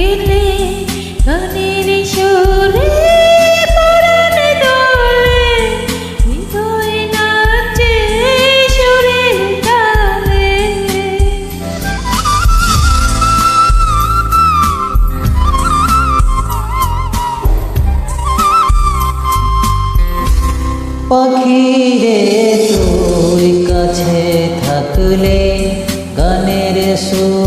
থাকলে গানের সুরে পরাণ দোলে, হৃদয় নাচে সুরের তালে পাখি রে তুই কাছে থাকলে গানের সুরে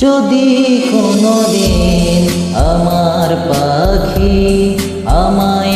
যদি কোনোদিন আমার পাখি আমায়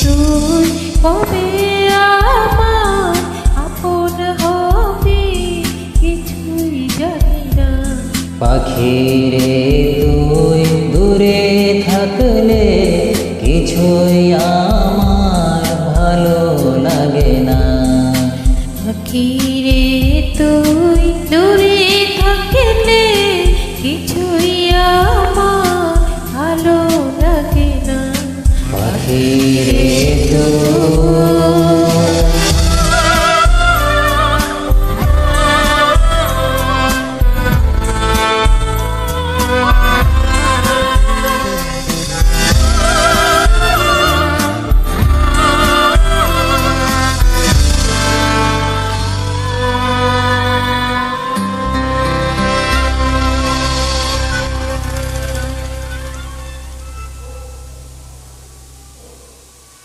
তুই কবে আমার আপন হবি কিছুই জানি না। পাখি রে তুই দূরে থাকলে কিছুই আমার ভালো লাগে না। পাখিরে তুই ഏതോ